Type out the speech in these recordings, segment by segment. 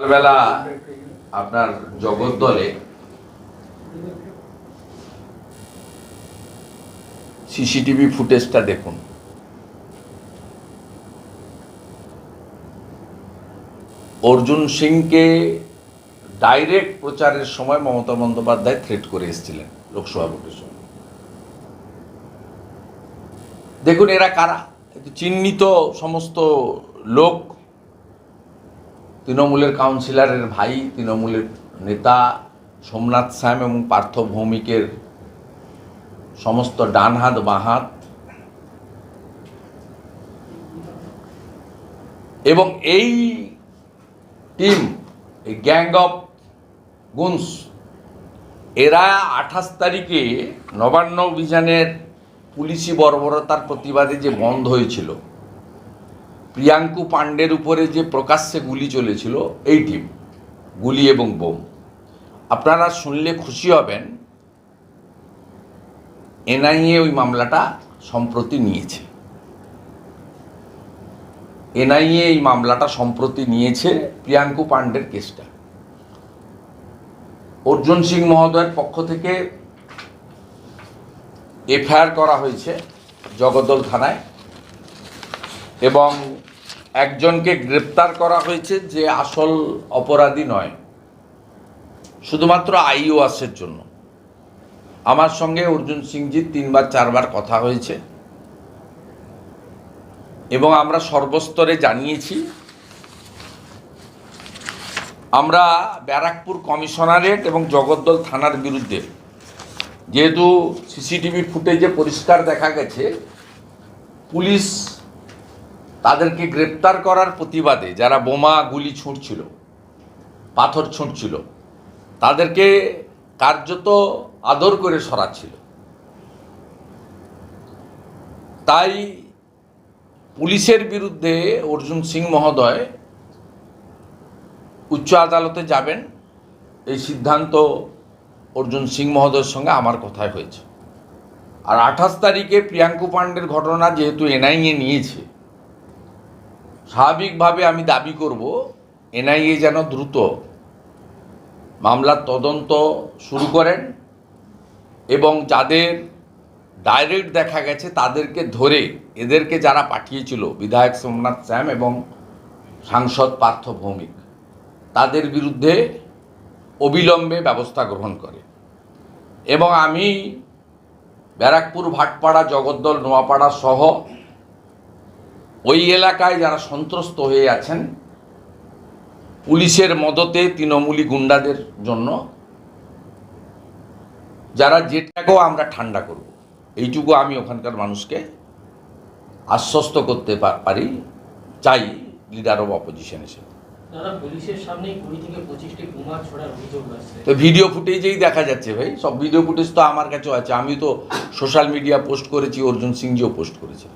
সকালবেলা আপনার জগদ্দলে সিসিটিভি ফুটেজটা দেখুন। অর্জুন সিংকে ডাইরেক্ট প্রচারের সময় মমতা বন্দ্যোপাধ্যায় থ্রেট করে এসেছিলেন লোকসভা ভোটের সময়। দেখুন এরা কারা? চিহ্নিত সমস্ত লোক তৃণমূলের কাউন্সিলরের ভাই, তৃণমূলের নেতা, সোমনাথ শ্যাম এবং পার্থ ভৌমিকের সমস্ত ডান হাত এবং এই টিম, এই গ্যাং অফ গুনস, এরা আঠাশ তারিখে নবান্ন অভিযানের পুলিশি বর্বরতার প্রতিবাদে যে বন্ধ হয়েছিল প্রিয়াঙ্কু পাণ্ডের উপরে যে প্রকাশ্যে গুলি চলেছিল, এই টিম, গুলি এবং বোম। আপনারা শুনলে খুশি হবেন, এনআইএ ওই মামলাটা সম্প্রতি নিয়েছে। এনআইএ এই মামলাটা সম্প্রতি নিয়েছে প্রিয়াঙ্কু পাণ্ডের কেসটা। অর্জুন সিং মহোদয়ের পক্ষ থেকে এফআইআর করা হয়েছে জগদ্দল থানায় এবং একজনকে গ্রেপ্তার করা হয়েছে যে আসল অপরাধী নয়, শুধুমাত্র আইওয়াসের জন্য। আমার সঙ্গে অর্জুন সিংজির তিনবার, চারবার কথা হয়েছে এবং আমরা সর্বস্তরে জানিয়েছি। আমরা ব্যারাকপুর কমিশনারেট এবং জগদ্দল থানার বিরুদ্ধে, যেহেতু সিসিটিভি ফুটেজে পরিষ্কার দেখা গেছে, পুলিশ তাদেরকে গ্রেপ্তার করার প্রতিবাদে যারা বোমা, গুলি ছুঁড়ছিল, পাথর ছুঁড়ছিল, তাদেরকে কার্যত আদর করে সরাচ্ছিল। তাই পুলিশের বিরুদ্ধে অর্জুন সিং মহোদয় উচ্চ আদালতে যাবেন। এই সিদ্ধান্ত অর্জুন সিং মহোদয়ের সঙ্গে আমার কথায় হয়েছে। আর আঠাশ তারিখে প্রিয়াঙ্কু পাণ্ডের ঘটনা যেহেতু এনআইএ নিয়েছে স্বাভাবিকভাবে আমি দাবি করব, এনআইএ যেন দ্রুত মামলার তদন্ত শুরু করেন এবং যাদের ডাইরেক্ট দেখা গেছে তাদেরকে ধরে এদেরকে যারা পাঠিয়েছিল, বিধায়ক সোমনাথ শ্যাম এবং সাংসদ পার্থ ভৌমিক, তাদের বিরুদ্ধে অবিলম্বে ব্যবস্থা গ্রহণ করে। এবং আমি ব্যারাকপুর, ভাটপাড়া, জগদ্দল, নোয়াপাড়া সহ ওই এলাকায় যারা সন্ত্রস্ত হয়ে আছেন পুলিশের মদতে তৃণমূলী গুন্ডাদের জন্য যারা যেটাকেও আমরা ঠান্ডা করব এইটুকু আমি ওখানকার মানুষকে আশ্বস্ত করতে পারি চাই লিডার অফ অপোজিশন হিসেবে তো ভিডিও ফুটেজেই দেখা যাচ্ছে ভাই সব ভিডিও ফুটেজ তো আমার কাছেও আছে আমি তো সোশ্যাল মিডিয়া পোস্ট করেছি অর্জুন সিংজিও পোস্ট করেছে।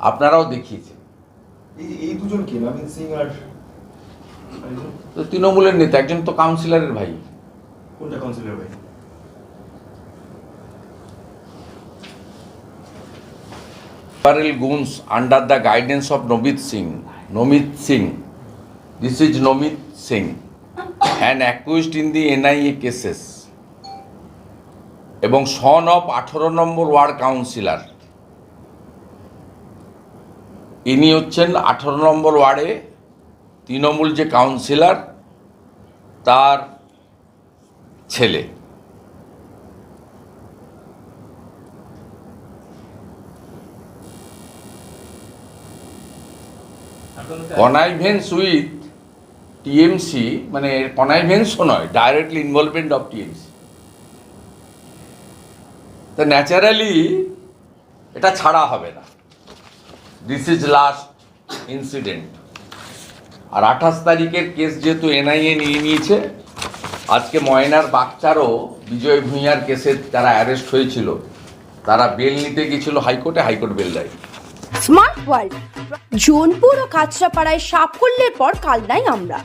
আপনারাও দেখিয়েছেন। তৃণমূলের নেতা একজন তো কাউন্সিলরের ভাই। Goons under the guidance of Namit Singh. Namit Singh. This is Namit Singh. And accused in the NIA cases এবং সন অফ আঠারো নম্বর ওয়ার্ড কাউন্সিলার। ইনি হচ্ছেন আঠারো নম্বর ওয়ার্ডে তৃণমূল যে কাউন্সিলর, তার ছেলে। কনাইভেন্স উইথ টিএমসি মানে কনাইভেন্সও নয় ডাইরেক্টলি ইনভলভমেন্ট অফ টিএমসি তো ন্যাচারালি এটা ছাড়া হবে না। দিস ইজ লাস্ট ইনসিডেন্ট আর আঠাশ তারিখের কেস যেহেতু এনআইএ নিয়ে নিয়েছে, আজকে ময়নার বাচ্চারও বিজয় ভূঁইয়ার কেসে তারা অ্যারেস্ট হয়েছিল। তারা বেল নিতে গিয়েছিল হাইকোর্টে, হাইকোর্ট বেল দেয়। স্মার্ট ওয়ার্ল্ড জোনপুর ও কাঁচরাপাড়ায় সাফল্যের পর কালনাই আমরা।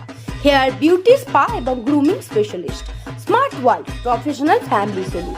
হেয়ার বিউটি স্পা এবং grooming specialist smart world professional family salon